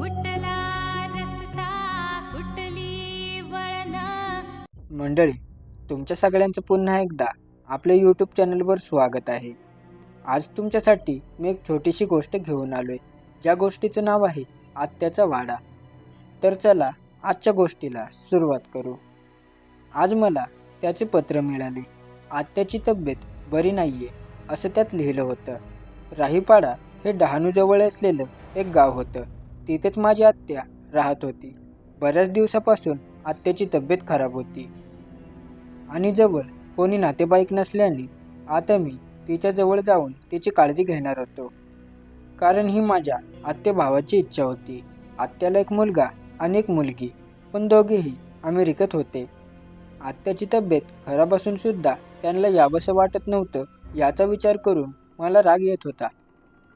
कुटला रस्ता कुटली वळण. मंडळी तुमच्या सगळ्यांचं पुन्हा एकदा आपल्या यूट्यूब चॅनलवर स्वागत आहे. आज तुमच्यासाठी मी एक छोटीशी गोष्ट घेऊन आलो आहे ज्या गोष्टीचं नाव आहे आत्याचा वाडा. तर चला आजच्या गोष्टीला सुरुवात करू. आज मला त्याचे पत्र मिळाले. आत्याची तब्येत बरी नाही आहे असं त्यात लिहिलं होतं. राहीपाडा हे डहाणूजवळ असलेलं एक गाव होतं. तिथेच माझी आत्या राहत होती. बऱ्याच दिवसापासून आत्याची तब्येत खराब होती. आणि जवळ कोणी नातेवाईक नसल्याने आता मी तिच्याजवळ जाऊन तिची काळजी घेणार होतो. कारण ही माझ्या आत्या भावाची इच्छा होती. आत्याला एक मुलगा आणि एक मुलगी पण दोघेही अमेरिकेत होते. आत्याची तब्येत खराब असून सुद्धा त्यांना यावंसं वाटत नव्हतं याचा विचार करून मला राग येत होता.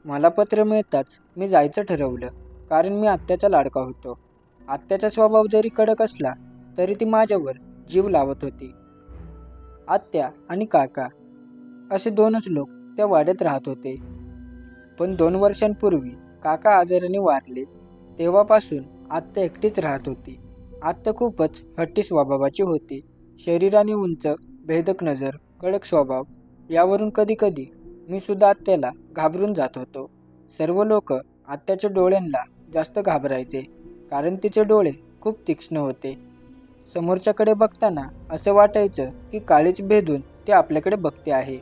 मला पत्र मिळताच मी जायचं ठरवलं. कारण मी आत्याचा लाडका होतो. आत्याचा स्वभाव जरी कडक असला तरी ती माझ्यावर जीव लावत होती. आत्या आणि काका असे दोनच लोक त्या वाड्यात राहत होते. पण दोन वर्षांपूर्वी काका आजाराने वारले तेव्हापासून आत्या एकटीच राहत होती. आत्या खूपच हट्टी स्वभावाची होती. शरीराने उंच भेदक नजर कडक स्वभाव यावरून कधीकधी मी सुद्धा आत्याला घाबरून जात होतो. सर्व लोक आत्याच्या डोळ्यांना जास्त घाबरायचे कारण तिचे डोळे खूप तीक्ष्ण होते. समोरच्याकडे बघताना असं वाटायचं की काळीच भेदून ती आपल्याकडे बघते आहे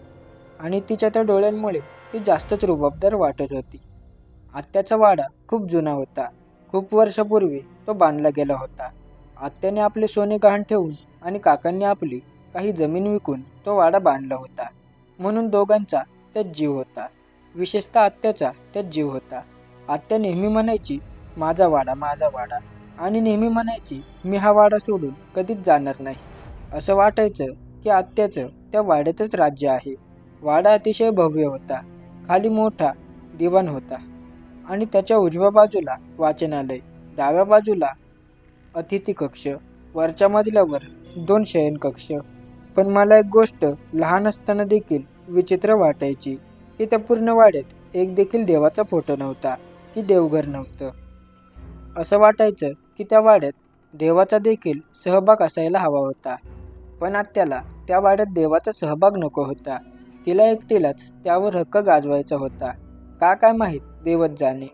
आणि तिच्या त्या डोळ्यांमुळे ती जास्तच रुबाबदार वाटत होती. आत्याचा वाडा खूप जुना होता. खूप वर्षापूर्वी तो बांधला गेला होता. आत्याने आपले सोने गहाण ठेवून आणि काकांनी आपली काही जमीन विकून तो वाडा बांधला होता. म्हणून दोघांचा त्यात जीव होता. विशेषतः आत्याचा त्यात जीव होता. आत्या नेहमी म्हणायची माझा वाडा माझा वाडा. आणि नेहमी म्हणायची मी हा वाडा सोडून कधीच जाणार नाही. असं वाटायचं की आत्याचं त्या वाड्यातच राज्य आहे. वाडा अतिशय भव्य होता. खाली मोठा दिवाण होता. आणि त्याच्या उजव्या बाजूला वाचनालय डाव्या बाजूला अतिथी कक्ष वरच्या मजल्यावर दोन शयन कक्ष. पण मला एक गोष्ट लहान असताना देखील विचित्र वाटायची की त्या पूर्ण वाड्यात एक देखील देवाचा फोटो नव्हता. की देवघर नव्हतं. असं वाटायचं की त्या वाड्यात देवाचा देखील सहभाग असायला हवा होता. पण आत्याला त्या वाड्यात देवाचा सहभाग नको होता. तिला एकटीलाच त्यावर हक्क गाजवायचा होता. का काय माहीत देवत जाणे.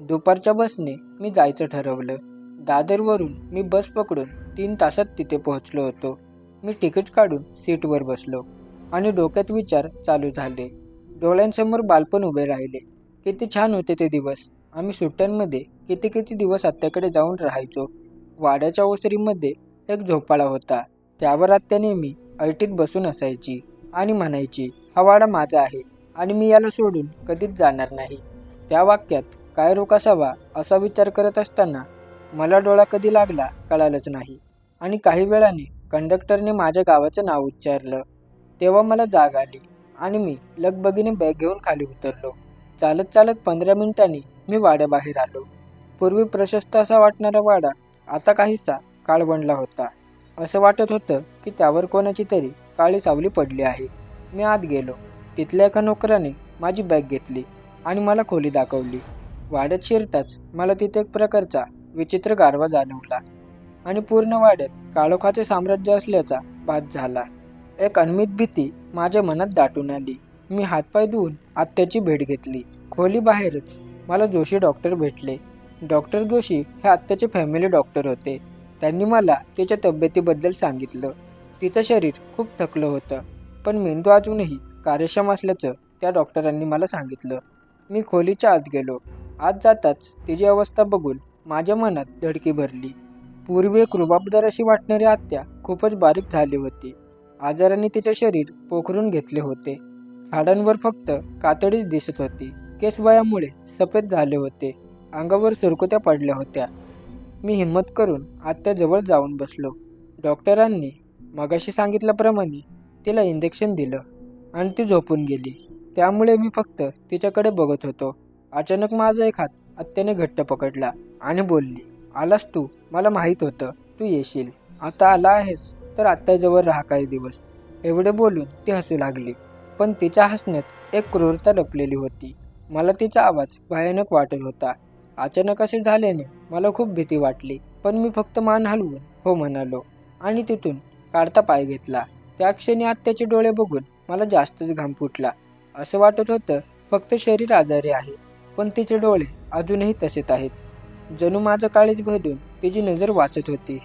दुपारच्या बसने मी जायचं ठरवलं. दादरवरून मी बस पकडून तीन तासात तिथे पोहोचलो होतो. मी तिकीट काढून सीटवर बसलो आणि डोक्यात विचार चालू झाले. डोळ्यांसमोर बालपण उभे राहिले. किती छान होते ते दिवस. आम्ही सुट्ट्यांमध्ये किती किती दिवस आत्याकडे जाऊन राहायचो? वाड्याच्या ओसरीमध्ये एक झोपाळा होता. त्यावर आत्या नेहमी ऐटीत बसून असायची आणि म्हणायची हा वाडा माझा आहे आणि मी याला सोडून कधीच जाणार नाही. त्या वाक्यात काय रोक असावा असा विचार करत असताना मला डोळा कधी लागला कळालंच नाही आणि काही वेळाने कंडक्टरने माझ्या गावाचं नाव उच्चारलं. तेव्हा मला जाग आली आणि मी लगबगीने बॅग घेऊन खाली उतरलो. चालत चालत पंधरा मिनिटांनी मी वाड्याबाहेर आलो. पूर्वी प्रशस्त असा वाटणारा वाडा आता काहीसा काळवंडला होता. असं वाटत होतं की त्यावर कोणाची तरी काळी सावली पडली आहे. मी आत गेलो. तिथल्या एका नोकराने माझी बॅग घेतली आणि मला खोली दाखवली. वाड्यात शिरताच मला तिथे एक प्रकारचा विचित्र गारवा जाणवला आणि पूर्ण वाड्यात काळोखाचे साम्राज्य असल्याचा भास झाला. एक अनमित भीती माझ्या मनात दाटून आली. मी हातपाय धुवून आत्याची भेट घेतली. खोली बाहेरच मला जोशी डॉक्टर भेटले. डॉक्टर जोशी हे आत्याचे फॅमिली डॉक्टर होते. त्यांनी मला तिच्या तब्येतीबद्दल सांगितलं. तिचं शरीर खूप थकलं होतं पण मेंदू अजूनही कार्यक्षम असल्याचं त्या डॉक्टरांनी मला सांगितलं. मी खोलीच्या आत गेलो. आत जाताच तिची अवस्था बघून माझ्या मनात धडकी भरली. पूर्वी एक रुबाबदार अशी वाटणारी आत्या खूपच बारीक झाली होती. आजाराने तिचे शरीर पोखरून घेतले होते. हाडांवर फक्त कातडीच दिसत होती. केस वयामुळे सफेद झाले होते. अंगावर सुरकुत्या पडल्या होत्या. मी हिंमत करून आत्याजवळ जाऊन बसलो. डॉक्टरांनी मगाशी सांगितल्याप्रमाणे तिला इंजेक्शन दिलं आणि ती झोपून गेली. त्यामुळे मी फक्त तिच्याकडे बघत होतो. अचानक माझा एक हात आत्याने घट्ट पकडला आणि बोलली आलास तू? मला माहीत होतं तू येशील. आता आला आहेस तर आत्याजवळ राहा काही दिवस. एवढे बोलून ती हसू लागली पण तिच्या हसण्यात एक क्रूरता लपलेली होती. मला तिचा आवाज भयानक वाटत होता. अचानक असे झाल्याने मला खूप भीती वाटली पण मी फक्त मान हलवून हो म्हणालो आणि तिथून काढता पाय घेतला. त्या क्षणी आत्याचे डोळे बघून मला जास्तच घाम फुटला. असं वाटत होतं फक्त शरीर आजारी आहे पण तिचे डोळे अजूनही तसेच आहेत. जणू माझं काळीज भरून तिची नजर वाचत होती.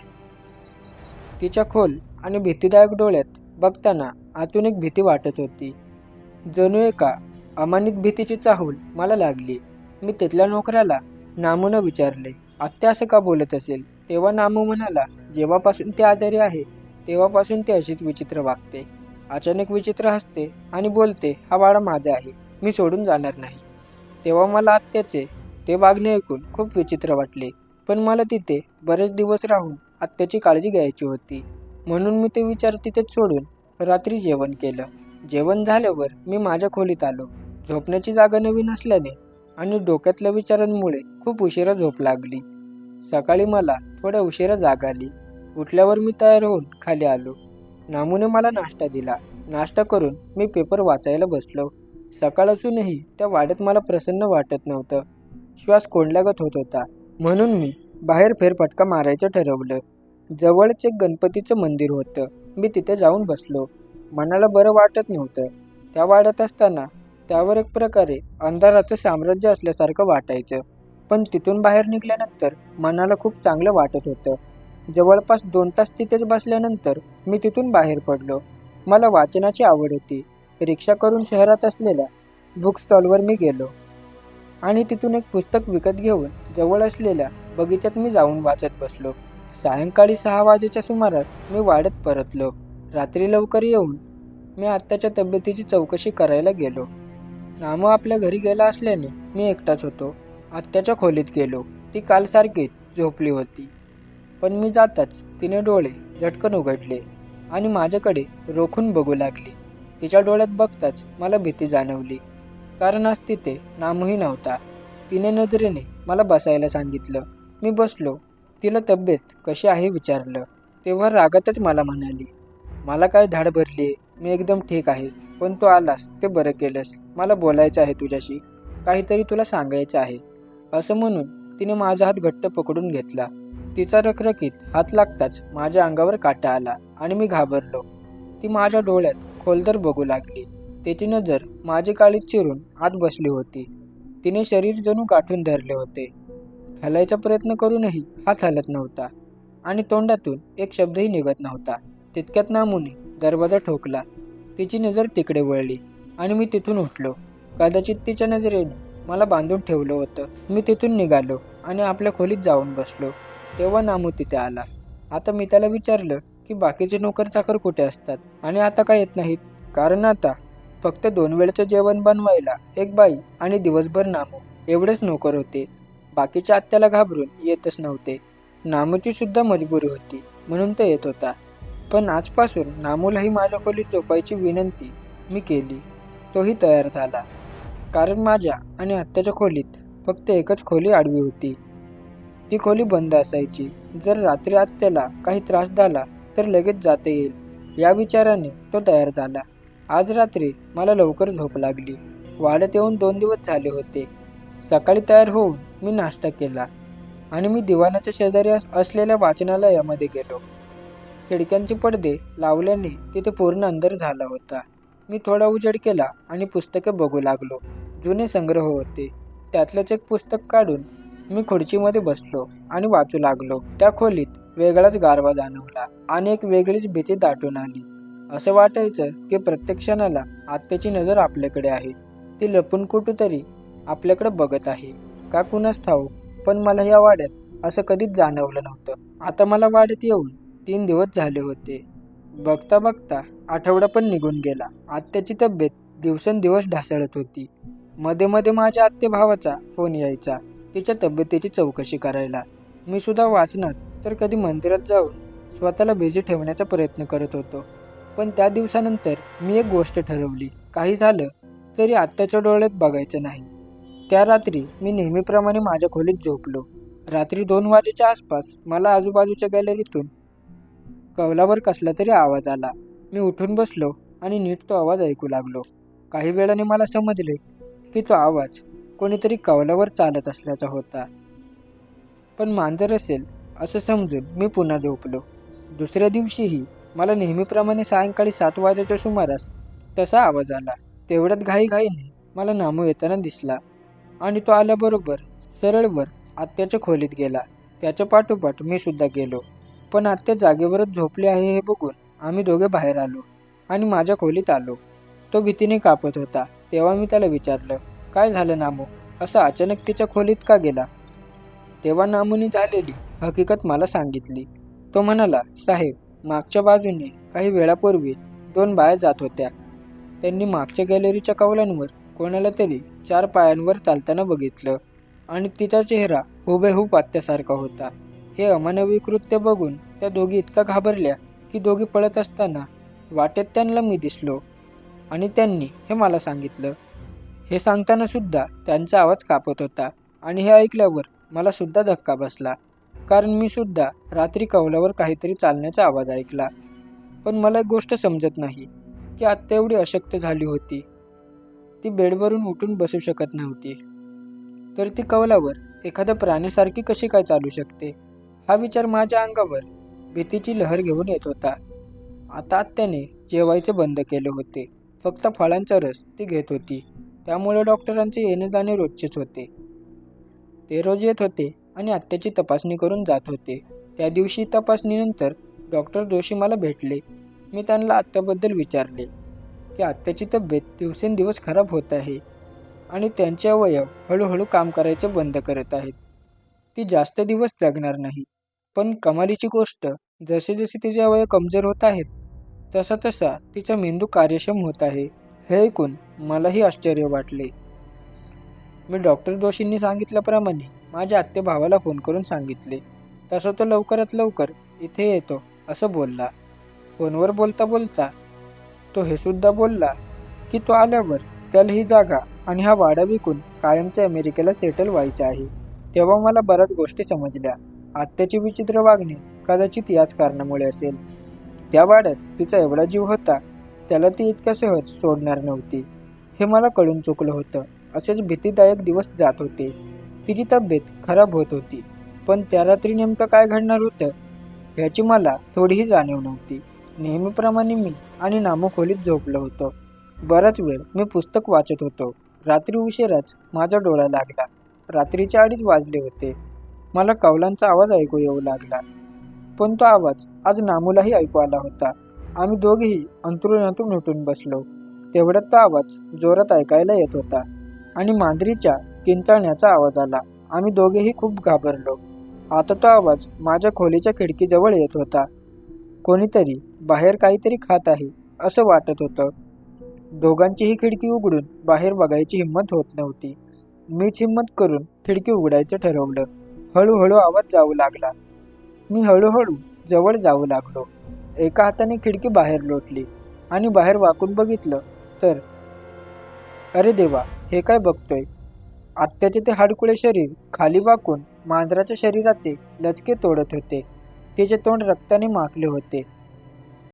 तिच्या खोल आणि भीतीदायक डोळ्यात बघताना आतून एक भीती वाटत होती. जणू एका अमानित भीतीची चाहूल मला लागली. मी तिथल्या नोकऱ्याला नामूनं विचारले आत्या असं का बोलत असेल? तेव्हा नामू म्हणाला जेव्हापासून ते आजारी आहे तेव्हापासून ते अशीच विचित्र वागते. अचानक विचित्र हसते आणि बोलते हा वाडा माझा आहे मी सोडून जाणार नाही. तेव्हा मला आत्याचे ते वागणे ऐकून खूप विचित्र वाटले. पण मला तिथे बरेच दिवस राहून आत्याची काळजी घ्यायची होती. म्हणून मी ते विचार तिथेच सोडून रात्री जेवण केलं. जेवण झाल्यावर मी माझ्या खोलीत आलो. झोपण्याची जागा नवीन असल्याने आणि डोक्यातल्या विचारांमुळे खूप उशिरा झोप लागली. सकाळी मला थोड्या उशिरा जाग आली. उठल्यावर मी तयार होऊन खाली आलो. नामूने मला नाश्ता दिला. नाश्ता करून मी पेपर वाचायला बसलो. सकाळ असूनही त्या वाड्यात मला प्रसन्न वाटत नव्हतं. श्वास कोंडल्यागत होत होता. म्हणून मी बाहेर फेरफटका मारायचं ठरवलं. जवळच एक गणपतीचं मंदिर होतं. मी तिथे जाऊन बसलो. मनाला बरं वाटत नव्हतं. त्या वाड्यात असताना त्यावर एक प्रकारे अंधाराचं साम्राज्य असल्यासारखं वाटायचं. पण तिथून बाहेर निघाल्यानंतर मनाला खूप चांगलं वाटत होतं. जवळपास दोन तास तिथेच बसल्यानंतर मी तिथून बाहेर पडलो. मला वाचनाची आवड होती. रिक्षा करून शहरात असलेल्या बुक स्टॉलवर मी गेलो. आणि तिथून एक पुस्तक विकत घेऊन जवळ असलेल्या बगीच्यात मी जाऊन वाचत बसलो. सायंकाळी सहा वाजेच्या सुमारास मी वाढत परतलो. रात्री लवकर येऊन मी आत्ताच्या तब्येतीची चौकशी करायला गेलो. नामं आपल्या घरी गेला असल्याने मी एकटाच होतो. आत्याच्या खोलीत गेलो. ती कालसारखीच झोपली होती. पण मी जाताच तिने डोळे झटकन उघडले आणि माझ्याकडे रोखून बघू लागली. तिच्या डोळ्यात बघताच मला भीती जाणवली. कारण आज तिथे नामही नव्हता. तिने नजरेने मला बसायला सांगितलं. मी बसलो. तिला तब्येत कशी आहे विचारलं. तेव्हा रागातच मला म्हणाली मला काय धाड भरली मी एकदम ठीक आहे पण तू आलास ते बरं केलंस. मला बोलायचं आहे तुझ्याशी. काहीतरी तुला सांगायचं आहे. असं म्हणून तिने माझा हात घट्ट पकडून घेतला. तिचा रखरखीत हात लागताच माझ्या अंगावर काटा आला आणि मी घाबरलो. ती माझ्या डोळ्यात खोलदर बघू लागली. त्याची नजर माझी काळीत चिरून आत बसली होती. तिने शरीर जणू गाठून धरले होते. हलायचा प्रयत्न करूनही हात हलत नव्हता आणि तोंडातून एक शब्दही निघत नव्हता. तितक्यात नामुने दरवाजा ठोकला. तिची नजर तिकडे वळली आणि मी तिथून उठलो. कदाचित तिच्या नजरेने मला बांधून ठेवलं होतं. मी तिथून निघालो आणि आपल्या खोलीत जाऊन बसलो. तेव्हा नामू तिथे आला. आता मी त्याला विचारलं की बाकीचे नोकर चाकर कुठे असतात? आणि आता काय येत नाहीत? कारण आता फक्त दोन वेळचं जेवण बनवायला एक बाई आणि दिवसभर नामू. एवढेच नोकर होते. बाकीच्या आत्याला घाबरून येतच नव्हते. नामूची सुद्धा मजबुरी होती. म्हणून ते येत होता. पण आजपासून नामूलाही माझ्या खोलीत झोपायची विनंती मी केली. तोही तयार झाला. कारण माझ्या आणि आत्याच्या खोलीत फक्त एकच खोली आडवी होती. ती खोली बंद असायची. जर रात्री आत्याला काही त्रास झाला तर लगेच जाता येईल या विचाराने तो तयार झाला. आज रात्री मला लवकर झोप लागली. वाढत येऊन दोन दिवस झाले होते. सकाळी तयार होऊन मी नाश्ता केला आणि मी दिवाणाच्या शेजारी अस असलेल्या वाचनालयामध्ये गेलो. खिडक्यांचे पडदे लावल्याने तिथे पूर्ण अंधार झाला होता. मी थोडा उजेड केला आणि पुस्तके बघू लागलो. जुने संग्रह होते. त्यातलंच एक पुस्तक काढून मी खुर्चीमध्ये बसलो आणि वाचू लागलो. त्या खोलीत वेगळाच गारवा जाणवला आणि एक वेगळीच भीती दाटून आली. असं वाटायचं की प्रत्येक क्षणाला आत्याची नजर आपल्याकडे आहे. ती लपून कुठंतरी आपल्याकडे बघत आहे. का कुणास ठाऊ पण मला या वाड्यात असं कधीच जाणवलं नव्हतं. आता मला वाड्यात येऊन तीन दिवस झाले होते. बघता बघता आठवडा पण निघून गेला. आत्याची तब्येत दिवसेंदिवस ढासळत होती. मध्ये मध्ये माझ्या आत्ते भावाचा फोन यायचा. तिच्या तब्येतीची चौकशी करायला. मी सुद्धा वाचनात तर कधी मंदिरात जाऊन स्वतःला बिझी ठेवण्याचा प्रयत्न करत होतो. पण त्या दिवसानंतर मी एक गोष्ट ठरवली. काही झालं तरी आत्याच्या डोळ्यात बघायचं नाही. त्या रात्री मी नेहमीप्रमाणे माझ्या खोलीत झोपलो. रात्री दोन वाजेच्या आसपास मला आजूबाजूच्या गॅलरीतून कौलावर कसला तरी आवाज आला. मी उठून बसलो आणि नीट तो आवाज ऐकू लागलो. काही वेळाने मला समजले की तो आवाज कोणीतरी कौलावर चालत असल्याचा होता. पण मांजर असेल असं समजून मी पुन्हा झोपलो. दुसऱ्या दिवशीही मला नेहमीप्रमाणे सायंकाळी सात वाजेच्या सुमारास तसा आवाज आला. तेवढ्यात घाईघाईने मला नामू येताना दिसला आणि तो आल्याबरोबर सरळवर आत्याच्या खोलीत गेला. त्याच्या पाठोपाठ मी सुद्धा गेलो. पण आत्या जागेवरच झोपले आहे हे बघून आम्ही दोघे बाहेर आलो आणि माझ्या खोलीत आलो. तो भीतीने कापत होता. तेव्हा मी त्याला विचारलं काय झालं नामू? असं अचानक तिच्या खोलीत का गेला? तेव्हा नामूने झालेली हकीकत मला सांगितली. तो म्हणाला साहेब मागच्या बाजूने काही वेळापूर्वी दोन बाया जात होत्या. त्यांनी मागच्या गॅलरीच्या कौलांवर कोणाला तरी चार पायांवर चालताना बघितलं आणि तिचा चेहरा हुबेहूब आत्यासारखा होता. हे अमानवी कृत्य बघून त्या दोघी इतका घाबरल्या की दोघी पळत असताना वाटेत त्यांना मी दिसलो आणि त्यांनी हे मला सांगितलं. हे सांगताना सुद्धा त्यांचा आवाज कापत होता आणि हे ऐकल्यावर मला सुद्धा धक्का बसला कारण मी सुद्धा रात्री कौलावर काहीतरी चालण्याचा आवाज ऐकला. पण मला एक गोष्ट समजत नाही की आत्ता एवढी अशक्त झाली होती. ती बेडवरून उठून बसू शकत नव्हती. तर ती कौलावर एखाद्या प्राण्यासारखी कशी काय चालू शकते? हा विचार माझ्या अंगावर भीतीची लहर घेऊन येत होता. आता आत्याने जेवायचे बंद केले होते. फक्त फळांचा रस ती घेत होती. त्यामुळे डॉक्टरांचे येणे जाणे रोजचेच होते. ते रोज येत होते आणि आत्याची तपासणी करून जात होते. त्या दिवशी तपासणीनंतर डॉक्टर जोशी मला भेटले. मी त्यांना आत्याबद्दल विचारले की आत्याची तब्येत दिवसेंदिवस खराब होत आहे आणि त्यांचे अवयव हळूहळू काम करायचे बंद करत आहेत. ती जास्त दिवस जगणार नाही. पण कमालीची गोष्ट जसे जसे तिचे अवयव कमजोर होत आहेत तसा तसा तिचा मेंदू कार्यक्षम होत आहे. हे ऐकून मलाही आश्चर्य वाटले. मी डॉक्टर जोशींनी सांगितल्याप्रमाणे माझ्या आत्ते भावाला फोन करून सांगितले. तसं तो लवकरात लवकर इथे येतो असं बोलला. फोनवर बोलता बोलता तो हे सुद्धा बोलला की तो आल्यावर त्याला ही जागा आणि हा वाडा विकून कायमच्या अमेरिकेला सेटल व्हायचे आहे. तेव्हा मला बऱ्याच गोष्टी समजल्या. आत्याची विचित्र वागणे कदाचित याच कारणामुळे असेल. त्या वाड्यात तिचा एवढा जीव होता त्याला ती इतक्या सहज सोडणार नव्हती. हे मला कळून चुकलं होतं. असेच भीतीदायक दिवस जात होते. तिची तब्येत खराब होत होती. पण त्या रात्री नेमकं काय घडणार होतं ह्याची मला थोडीही जाणीव नव्हती. नेहमीप्रमाणे मी आणि नामोखोलीत खोलीत झोपलो होतो. बराच वेळ मी पुस्तक वाचत होतो. रात्री उशिराच माझा डोळा लागला. रात्रीचे अडीच वाजले होते. मला कौलांचा आवाज ऐकू येऊ लागला. पण तो आवाज आज नामूलाही ऐकू आला होता. आम्ही दोघेही अंतरुणातून उठून बसलो. तेवढ्यात तो आवाज जोरात ऐकायला येत होता आणि मांजरीच्या किंचाळण्याचा आवाज आला. आम्ही दोघेही खूप घाबरलो. आता तो आवाज माझ्या खोलीच्या खिडकीजवळ येत होता. कोणीतरी बाहेर काहीतरी खात आहे असं वाटत होतं. दोघांचीही खिडकी उघडून बाहेर बघायची हिंमत होत नव्हती. मीच हिंमत करून खिडकी उघडायचं ठरवलं. हळूहळू आवाज जाऊ लागला. मी हळूहळू जवळ जाऊ लागलो. एका हाताने खिडकी बाहेर लोटली आणि बाहेर वाकून बघितलं तर अरे देवा हे काय बघतोय? आत्याचे ते हाडकुळे शरीर खाली वाकून मांजराच्या शरीराचे लचके तोडत होते. तिचे तोंड रक्ताने माखले होते.